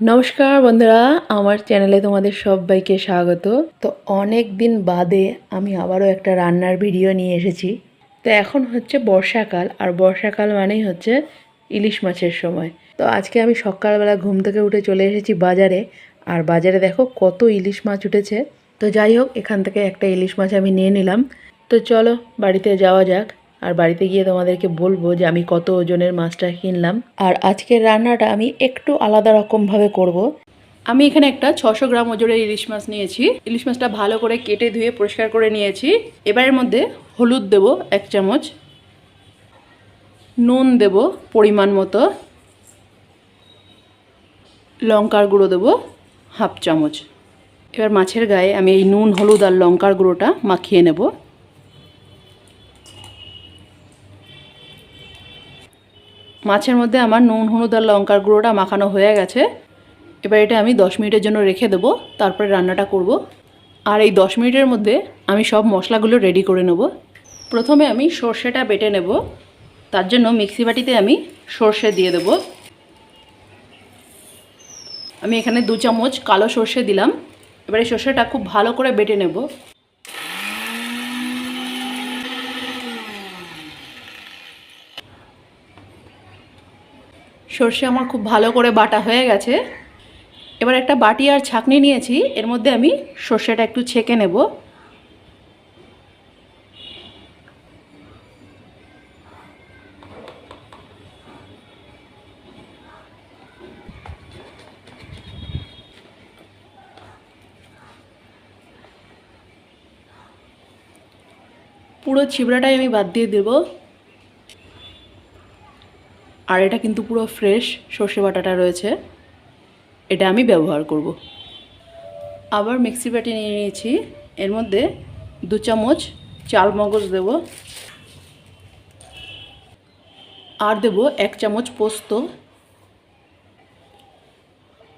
নমস্কার বন্ধুরা, আমার চ্যানেলে তোমাদের সবাইকে স্বাগত। তো অনেক দিন বাদে আমি আবারও একটা রান্নার ভিডিও নিয়ে এসেছি। তো এখন হচ্ছে বর্ষাকাল, আর বর্ষাকাল মানেই হচ্ছে ইলিশ মাছের সময়। তো আজকে আমি সকালবেলা ঘুম থেকে উঠে চলে এসেছি বাজারে, আর বাজারে দেখো কত ইলিশ মাছ উঠেছে। তো যাই হোক, এখান থেকে একটা ইলিশ মাছ আমি নিয়ে নিলাম। তো চলো, বাড়িতে যাওয়া যাক। আর বাড়িতে গিয়ে তোমাদেরকে বলব যে আমি কত ওজনের মাছটা কিনলাম। আর আজকের রান্নাটা আমি একটু আলাদা রকমভাবে করব। আমি এখানে একটা ছশো গ্রাম ওজনের ইলিশ মাছ নিয়েছি। ইলিশ মাছটা ভালো করে কেটে ধুয়ে পরিষ্কার করে নিয়েছি। এবারের মধ্যে হলুদ দেব এক চামচ। নুন দেব পরিমাণ মতো। লঙ্কার গুঁড়ো দেবো হাফ চামচ। এবার মাছের গায়ে আমি এই নুন, হলুদ আর লঙ্কার গুঁড়োটা মাখিয়ে নেব। মাছের মধ্যে আমার নুন, হলুদ আর লঙ্কার গুঁড়োটা মাখানো হয়ে গেছে। এবার এটা আমি দশ মিনিটের জন্য রেখে দেবো, তারপরে রান্নাটা করব। আর এই দশ মিনিটের মধ্যে আমি সব মশলাগুলো রেডি করে নেব। প্রথমে আমি সর্ষেটা বেটে নেব। তার জন্য মিক্সি বাটিতে আমি সর্ষে দিয়ে দেব। আমি এখানে দু চামচ কালো সর্ষে দিলাম। এবার সর্ষেটা খুব ভালো করে বেটে নেব। সর্ষে আমার খুব ভালো করে বাটা হয়ে গেছে। এবার একটা বাটি আর ছাঁকনি নিয়েছি, এর মধ্যে আমি সর্ষেটা একটু ছেঁকে নেব। পুরো ছিবড়াটাই আমি বাদ দিয়ে দেবো। আর এটা কিন্তু পুরো ফ্রেশ সর্ষে বাটাটা রয়েছে। এটা আমি ব্যবহার করব। আবার মিক্সি বাটি নিয়ে নিয়েছি। এর মধ্যে দু চামচ চাল মগজ দেব। আর দেব এক চামচ পোস্ত।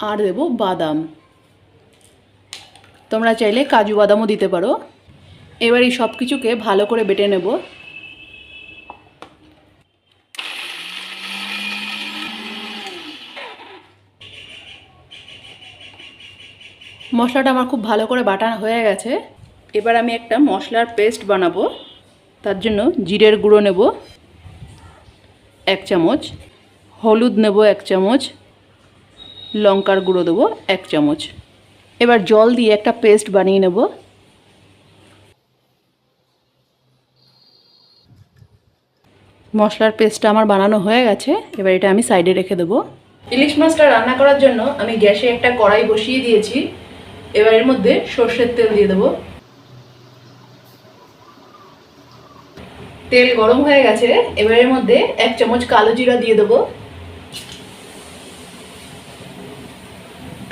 আর দেব বাদাম। তোমরা চাইলে কাজু বাদামও দিতে পারো। এবার এই সব কিছুকে ভালো করে বেটে নেব। মশলাটা আমার খুব ভালো করে বাটা হয়ে গেছে। এবার আমি একটা মশলার পেস্ট বানাবো। তার জন্য জিরের গুঁড়ো নেব। এক চামচ। হলুদ নেব এক চামচ। লঙ্কার গুঁড়ো দেবো এক চামচ। এবার জল দিয়ে একটা পেস্ট বানিয়ে নেব। মশলার পেস্টটা আমার বানানো হয়ে গেছে। এবার এটা আমি সাইডে রেখে দেবো। ইলিশ মাছটা রান্না করার জন্য আমি গ্যাসে একটা কড়াই বসিয়ে দিয়েছি। এবার এর মধ্যে সর্ষের তেল দিয়ে দেবো। তেল গরম হয়ে গেছে, এবার এর মধ্যে এক চামচ কালো জিরা দিয়ে দেবো।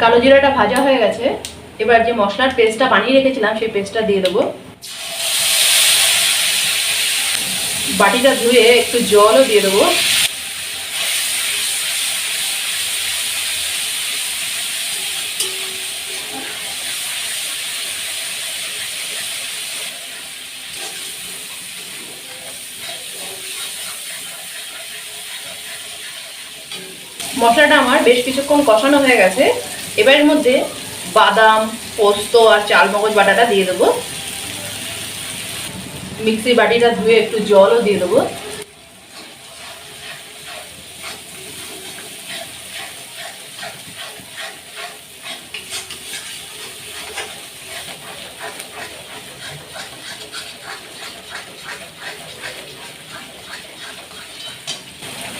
কালো জিরাটা ভাজা হয়ে গেছে, এবার যে মশলার পেস্টটা বানিয়ে রেখেছিলাম, সেই পেস্টটা দিয়ে দেবো। বাটিটা ধুয়ে একটু জলও দিয়ে দেবো। মশলাটা আমার বেশ কিছুক্ষণ কষানো হয়ে গেছে। এবারের মধ্যে বাদাম, পোস্ত আর চাল মগজ বাটাটা দিয়ে দেবো। মিক্সি বাটিটা ধুয়ে একটু জলও দিয়ে দেবো।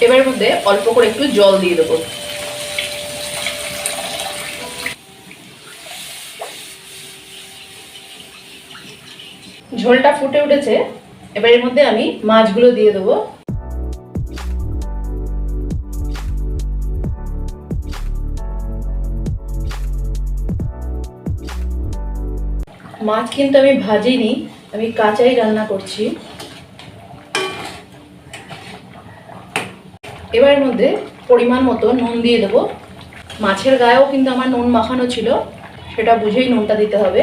এবারের মধ্যে অল্প করে একটু জল দিয়ে দেবো। ঝোলটা ফুটে উঠেছে এবার এর মধ্যে আমি মাছগুলো দিয়ে দেবো। মাছ কিন্তু আমি ভাজিনি, আমি কাঁচাই রান্না করছি। এবার এর মধ্যে পরিমাণ মতো নুন দিয়ে দেবো। মাছের গায়েও কিন্তু আমার নুন মাখানো ছিল, সেটা বুঝেই নুনটা দিতে হবে।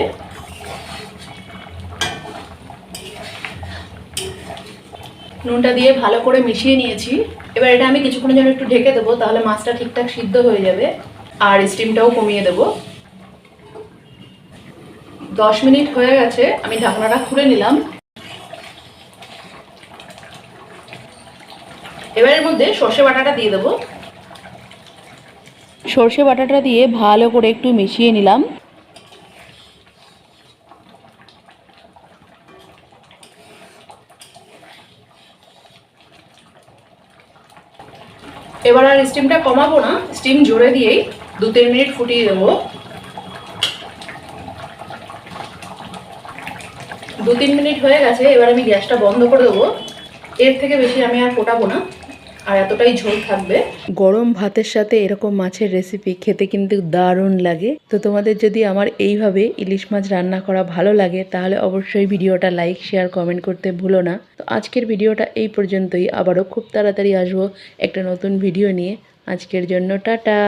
নুনটা দিয়ে ভালো করে মিশিয়ে নিয়েছি। এবার এটা আমি কিছুক্ষণের জন্য একটু ঢেকে দেবো, তাহলে মাছটা ঠিকঠাক সিদ্ধ হয়ে যাবে আর স্টিমটাও কমিয়ে দেব। দশ মিনিট হয়ে গেছে, আমি ঢাকনাটা খুলে নিলাম। এবার এর মধ্যে সর্ষে বাটাটা দিয়ে দেবো। সর্ষে বাটাটা দিয়ে ভালো করে একটু মিশিয়ে নিলাম। এবার আর স্টিমটা কমাবো না স্টিম জোরে দিয়েই দু তিন মিনিট ফুটিয়ে দেবো। দু তিন মিনিট হয়ে গেছে, এবার আমি গ্যাসটা বন্ধ করে দেবো। এর থেকে বেশি আমি আর ফোটাবো না। আর এতটাই ঝোল থাকবে। গরম ভাতের সাথে এরকম মাছের রেসিপি খেতে কিন্তু দারুণ লাগে। তো তোমাদের যদি আমার এইভাবে ইলিশ মাছ রান্না করা ভালো লাগে, তাহলে অবশ্যই ভিডিওটা লাইক শেয়ার কমেন্ট করতে ভুলো না। তো আজকের ভিডিওটা এই পর্যন্তই। আবারও খুব তাড়াতাড়ি আসব একটা নতুন ভিডিও নিয়ে। আজকের জন্য টাটা।